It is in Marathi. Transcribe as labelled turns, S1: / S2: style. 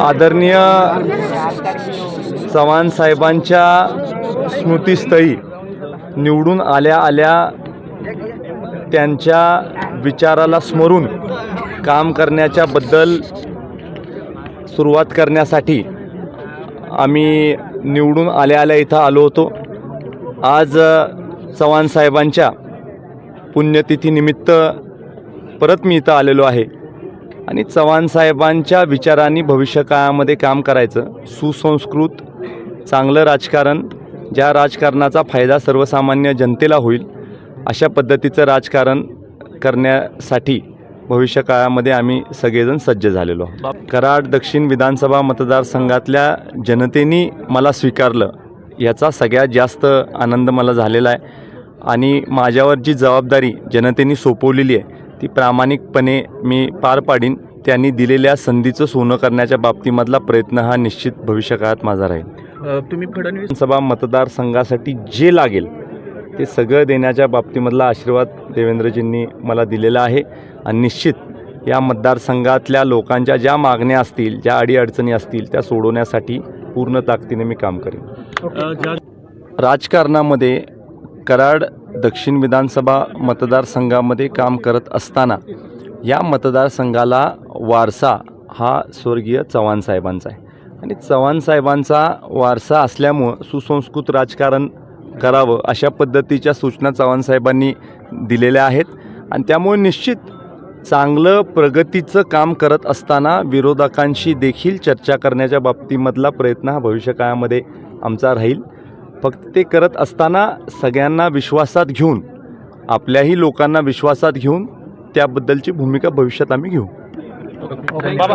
S1: आदरणीय चव्हाण साहेबांच्या स्मृतीस्थळी निवडून आल्या आल्या त्यांच्या विचाराला स्मरून काम करण्याच्याबद्दल सुरुवात करण्यासाठी आम्ही निवडून आल्या आल्या इथं आलो होतो. आज चव्हाण साहेबांच्या पुण्यतिथीनिमित्त परत मी इथं आलेलो आहे. आणि चव्हाण साहेबांच्या विचारांनी भविष्यकाळामध्ये काम करायचं. सुसंस्कृत चांगलं राजकारण ज्या राजकारणाचा फायदा सर्वसामान्य जनतेला होईल अशा पद्धतीचं राजकारण करण्यासाठी भविष्यकाळामध्ये आम्ही सगळेजण सज्ज झालेलो कराड दक्षिण विधानसभा मतदारसंघातल्या जनतेने मला स्वीकारलं. याचा सगळ्यात जास्त आनंद मला झालेला आहे. आणि माझ्यावर जी जबाबदारी जनतेने सोपवलेली आहे ती प्रामाणिकपणे मी पार पाडीन. त्यांनी दिलेल्या संधीचं सोनं करण्याच्या बाबतीमधला प्रयत्न हा निश्चित भविष्यकाळात माझा राहील.
S2: तुम्ही फडणवीस
S1: विधानसभा मतदारसंघासाठी जे लागेल ते सगळं देण्याच्या बाबतीमधला आशीर्वाद देवेंद्रजींनी मला दिलेला आहे. आणि निश्चित या मतदारसंघातल्या लोकांच्या ज्या मागण्या असतील ज्या अडीअडचणी असतील त्या सोडवण्यासाठी पूर्ण ताकदीने मी काम करेन. राजकारणामध्ये कराड दक्षिण विधानसभा मतदारसंघामध्ये काम करत असताना या मतदारसंघाला वारसा हा स्वर्गीय चव्हाण साहेबांचा आहे. आणि चव्हाण साहेबांचा वारसा असल्यामुळं सुसंस्कृत राजकारण करावं अशा पद्धतीच्या सूचना चव्हाण साहेबांनी दिलेल्या आहेत. आणि त्यामुळे निश्चित चांगलं प्रगतीचं काम करत असताना विरोधकांशी देखील चर्चा करण्याच्या बाबतीमधला प्रयत्न हा भविष्यकाळामध्ये आमचा राहील. फक्त ते करत असताना सगळ्यांना विश्वासात घेऊन आपल्याही लोकांना विश्वासात घेऊन त्याबद्दलची भूमिका भविष्यात आम्ही घेऊ.